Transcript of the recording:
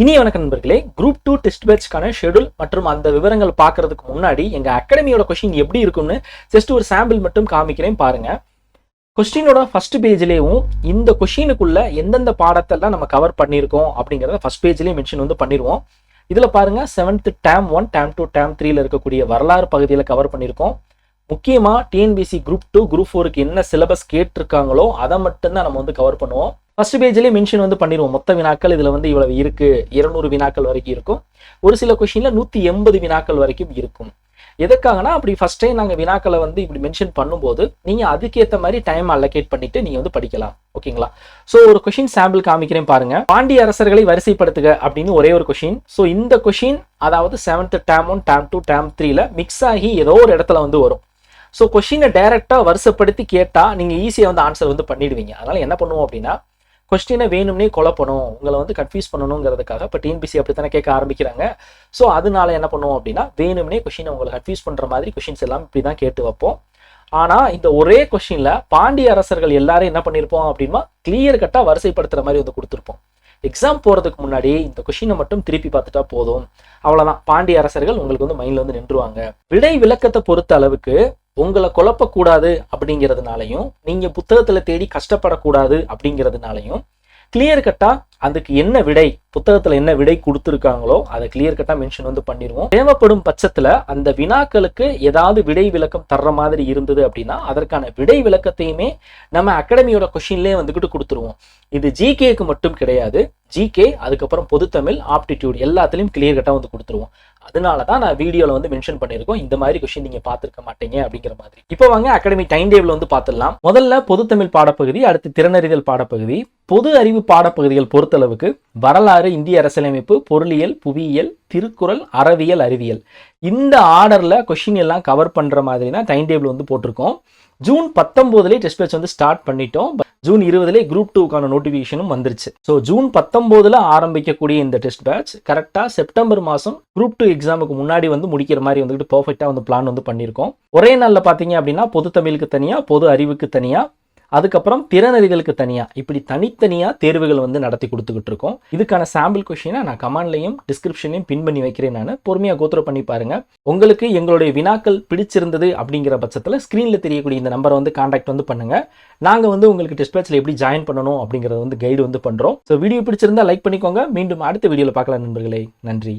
இனி வணக்க நண்பர்களே குரூப் டூ டெஸ்ட் பேட்ச்க்கான ஷெடியூல் மற்றும் அந்த விவரங்கள் பார்க்கறதுக்கு முன்னாடி எங்கள் அகாடமியோட கொஸ்டின் எப்படி இருக்கும்னு ஜஸ்ட் ஒரு சாம்பிள் மட்டும் காமிக்கிறேன் பாருங்க. கொஸ்டினோட ஃபர்ஸ்ட் பேஜ்லேயும் இந்த கொஷினுக்குள்ள எந்தெந்த பாடத்தெல்லாம் நம்ம கவர் பண்ணியிருக்கோம் அப்படிங்கிறத ஃபர்ஸ்ட் பேஜ்லேயே மென்ஷன் வந்து பண்ணிடுவோம் இதில் பாருங்க seventh term one term two term த்ரீல இருக்கக்கூடிய வரலாறு பகுதியில் கவர் பண்ணியிருக்கோம். முக்கியமாக டிஎன்பிசி குரூப் டூ குரூப் ஃபோருக்கு என்ன சிலபஸ் கேட்டிருக்காங்களோ அதை மட்டும்தான் நம்ம வந்து கவர் பண்ணுவோம். ஃபர்ஸ்ட் பேஜ்லேயே மென்ஷன் வந்து பண்ணிடுவோம். மொத்த வினாக்கள் இதில் வந்து இவ்வளவு இருக்கு. இருநூறு வினாக்கள் வரைக்கும் இருக்கும். ஒரு சில கொஷினில் நூற்றி எண்பது வினாக்கள் வரைக்கும் இருக்கும். எதுக்காகனா அப்படி ஃபர்ஸ்ட் டைம் நாங்கள் வினாக்களை வந்து இப்படி மென்ஷன் பண்ணும்போது நீங்கள் அதுக்கேற்ற மாதிரி டைம் அலோகேட் பண்ணிட்டு நீங்கள் வந்து படிக்கலாம். ஓகேங்களா ஸோ ஒரு கொஷின் சாம்பிள் காமிக்கிறேன் பாருங்க. பாண்டிய அரசர்களை வரிசைப்படுத்துக அப்படின்னு ஒரே ஒரு கொஷின் ஸோ இந்த கொஷின் அதாவது seventh term one term two term த்ரீல மிக்ஸ் ஆகி ஏதோ ஒரு இடத்துல வந்து வரும். ஸோ கொஷினை டைரெக்டாக வருஷப்படுத்தி கேட்டால் நீங்கள் ஈஸியாக வந்து ஆன்சர் வந்து பண்ணிடுவீங்க. அதனால் என்ன பண்ணுவோம் அப்படின்னா கொஸ்டினை வேணும்னே குழப்பணும். உங்களை வந்து கன்ஃபியூஸ் பண்ணணுங்கிறதுக்காக இப்போ டிஎன்பிசி அப்படி தானே கேட்க ஆரம்பிக்கிறாங்க. ஸோ அதனால என்ன பண்ணுவோம் அப்படின்னா வேணும்னே கொஷினை உங்களை கன்ஃபியூஸ் பண்ணுற மாதிரி கொஷின்ஸ் எல்லாம் இப்படி தான் கேட்டு வைப்போம். ஆனால் இந்த ஒரே கொஷினில் பாண்டிய அரசர்கள் எல்லாரும் என்ன பண்ணியிருப்போம் அப்படின்னா கிளியர் கட்டாக வரிசைப்படுத்துகிற மாதிரி வந்து கொடுத்துருப்போம். எக்ஸாம் போகிறதுக்கு முன்னாடி இந்த கொஷினை மட்டும் திருப்பி பார்த்துட்டா போதும். அவ்வளோதான் பாண்டிய அரசர்கள் உங்களுக்கு வந்து மைண்டில் வந்து நின்றுவாங்க. விடை விளக்கத்தை பொறுத்த அளவுக்கு உங்களை குழப்பக்கூடாது அப்படிங்கிறதுனாலையும் நீங்கள் புத்தகத்தில் தேடி கஷ்டப்படக்கூடாது அப்படிங்கிறதுனாலையும் கிளியர் கட்டாக அதுக்கு என்ன விடை புத்தகத்தில் என்ன விடை கொடுத்துருக்காங்களோ அதை கிளியர் கட்டாக மென்ஷன் வந்து பண்ணிடுவோம் தேவைப்படும் பட்சத்தில் அந்த வினாக்களுக்கு ஏதாவது விடை விளக்கம் தர்ற மாதிரி இருந்தது அப்படின்னா அதற்கான விடை விளக்கத்தையுமே நம்ம அகாடமியோட கொஷின்லேயே வந்துக்கிட்டு கொடுத்துருவோம். இது ஜிகேக்கு மட்டும் கிடையாது. ஜிகே அதுக்கப்புறம் பொதுத்தமிழ் ஆப்டிடியூட் எல்லாத்துலேயும் கிளியர் கட்டாக வந்து கொடுத்துருவோம். அதனால தான் நான் வீடியோவில் வந்து மென்ஷன் பண்ணியிருக்கோம் இந்த மாதிரி கொஷின் நீங்கள் பார்த்துருக்க மாட்டீங்க அப்படிங்கிற மாதிரி. இப்போ வாங்க அகாடமி டைம் டேபிள் வந்து பார்த்துடலாம். முதல்ல பொதுத்தமிழ் பாடப்பகுதி அடுத்து திறனறிதல் பாடப்பகுதி. பொது அறிவு பாடப்பகுதிகள் பொறுத்தளவுக்கு வரலாறு இந்திய அரசியலமைப்பு பொருளியல் புவியியல் திருக்குறள் அறவியல் அறிவியல். இந்த ஆர்டரில் கொஷின் எல்லாம் கவர் பண்ணுற மாதிரி தான் டைம் டேபிள் வந்து போட்டிருக்கோம். ஜூன் பத்தொம்போதுலேயே டெஸ்ட் பேட்ச் வந்து ஸ்டார்ட் பண்ணிட்டோம். ஜூன் இருபதுலேயே குரூப் டூக்கான நோட்டிஃபிகேஷனும் வந்துருச்சு. ஸோ ஜூன் பத்தொம்போதில் ஆரம்பிக்கக்கூடிய இந்த டெஸ்ட் பேட்ச் கரெக்டாக செப்டம்பர் மாதம் குரூப் டூ எக்ஸாமுக்கு முன்னாடி வந்து முடிக்கிற மாதிரி வந்துட்டு பர்ஃபெக்டாக வந்து பிளான் வந்து பண்ணியிருக்கோம். ஒரே நாளில் பார்த்தீங்க அப்படின்னா பொது தமிழுக்கு தனியாக பொது அறிவுக்கு தனியாக அதுக்கப்புறம் திறனறிதலுக்கு தனியாக இப்படி தனித்தனியாக தேர்வுகள் வந்து நடத்தி கொடுத்துக்கிட்டு இருக்கோம். இதுக்கான சாம்பிள் கொஷினை நான் கமாண்ட்லையும் டிஸ்கிரிப்ஷன்லையும் பின் பண்ணி வைக்கிறேன் நான். பொறுமையாக கோத்ரோ பண்ணி பாருங்க. உங்களுக்கு எங்களுடைய வினாக்கள் பிடிச்சிருந்தது அப்படிங்கிற பட்சத்தில் ஸ்க்ரீனில் தெரியக்கூடிய இந்த நம்பரை வந்து காண்டாக்ட் வந்து பண்ணுங்க. நாங்கள் வந்து உங்களுக்கு டெஸ்ட் பேட்சில் எப்படி ஜாயின் பண்ணணும் அப்படிங்கிறத வந்து கைடு வந்து பண்ணுறோம் ஸோ வீடியோ பிடிச்சிருந்தா லைக் பண்ணிக்கோங்க. மீண்டும் அடுத்த வீடியோவில் பார்க்கலாம் நண்பர்களே. நன்றி.